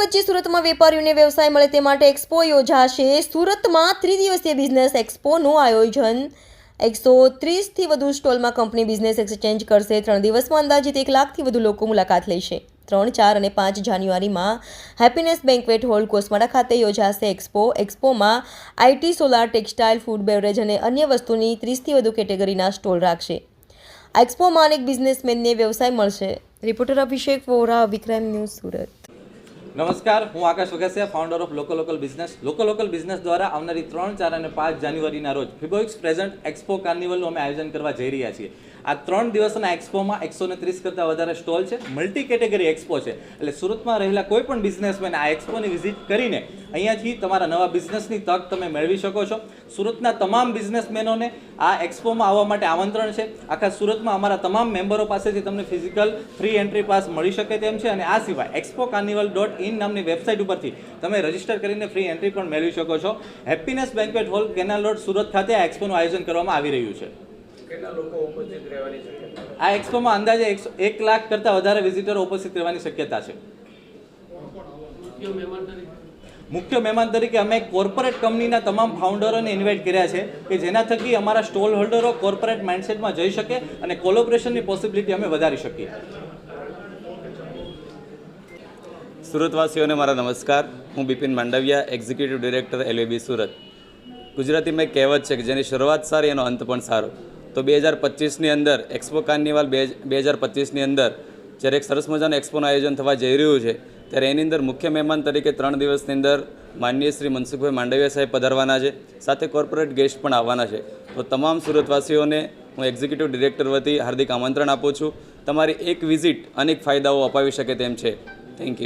વચ્ચે સુરતમાં વેપારીઓને વ્યવસાય મળે તે માટે એક્સપો યોજાશે. સુરતમાં ત્રિદિવસીય બિઝનેસ એક્સપોનું આયોજન. એકસો ત્રીસથી વધુ સ્ટોલમાં કંપની બિઝનેસ એક્સચેન્જ કરશે. ત્રણ દિવસમાં અંદાજિત એક લાખથી વધુ લોકો મુલાકાત લેશે. ત્રણ, ચાર અને પાંચ જાન્યુઆરીમાં હેપીનેસ બેન્કવેટ હોલ કોસમાડા ખાતે યોજાશે expo. એક્સપોમાં IT solar, textile, food, beverage અને અન્ય વસ્તુની ત્રીસથી વધુ કેટેગરીના સ્ટોલ રાખશે. આ એક્સપોમાં અનેક બિઝનેસમેનને વ્યવસાય મળશે. Reporter Abhishek Vora, Vikram news Surat. નમસ્કાર, હું Akash Vagasiya founder of local local business local local business દ્વારા આવનારી ત્રણ, ચાર અને પાંચ જાન્યુઆરીના રોજ ફિબોઇક્સ પ્રેઝન્ટ એક્સપો કાર્નિવલનું અમે આયોજન કરવા જઈ રહ્યા છીએ. આ ત્રણ દિવસના એક્સપોમાં એકસો ને ત્રીસ કરતાં વધારે સ્ટોલ છે. મલ્ટી કેટેગરી એક્સપો છે. એટલે સુરતમાં રહેલા કોઈ પણ બિઝનેસમેન આ એક્સપોની વિઝિટ કરીને અહીંયાથી તમારા નવા બિઝનેસની તક તમે મેળવી શકો છો. સુરતના તમામ બિઝનેસમેનોને આ એક્સપોમાં આવવા માટે આમંત્રણ છે. આખા સુરતમાં અમારા તમામ મેમ્બરો પાસેથી તમને ફિઝિકલ ફ્રી એન્ટ્રી પાસ મળી શકે તેમ છે. અને આ સિવાય એક્સપો કાર્નિવલ ડોટ ઇન નામની વેબસાઇટ ઉપરથી તમે રજિસ્ટર કરીને ફ્રી એન્ટ્રી પણ મેળવી શકો છો. Happiness banquet hall canal road Surat ખાતે આ એક્સપોનું આયોજન કરવામાં આવી રહ્યું છે. કેટલા લોકો ઉપસ્થિત રહેવાની શક્યતા આ એક્સપોમાં અંદાજે એકસો એક લાખ કરતાં વધારે વિઝિટરો ઉપસ્થિત રહેવાની શક્યતા છે. મુખ્ય મહેમાન તરીકે? અમે કોર્પોરેટ કંપનીના તમામ ફાઉન્ડરોને ઇન્વાઇટ કર્યા છે કે જેના થકી અમારા સ્ટોલ હોલ્ડરો કોર્પોરેટ માઇન્ડસેટમાં જઈ શકે અને કોલોબરેશનની પોસિબિલિટી અમે વધારી શકીએ. સુરતવાસીઓને મારા નમસ્કાર. હું Bipin Mandaviya executive director LVB Surat. ગુજરાતીમાં એક કહેવત છે કે જેની શરૂઆત સારી એનો અંત પણ સારો. તો બે હજાર પચીસની અંદર એક્સપો કાર્નિવાલ બે બે હજાર પચીસની અંદર જ્યારે એક સરસ મજાનું એક્સપોનું આયોજન થવા જઈ રહ્યું છે, ત્યારે એની અંદર મુખ્ય મહેમાન તરીકે ત્રણ દિવસની અંદર માનનીય શ્રી મનસુખભાઈ માંડવિયા સાહેબ પધારવાના છે, સાથે કોર્પોરેટ ગેસ્ટ પણ આવવાના છે. તો તમામ સુરતવાસીઓને હું એક્ઝિક્યુટિવ ડિરેક્ટર વતી હાર્દિક આમંત્રણ આપું છું. તમારી એક વિઝિટ અનેક ફાયદાઓ અપાવી શકે તેમ છે. Thank you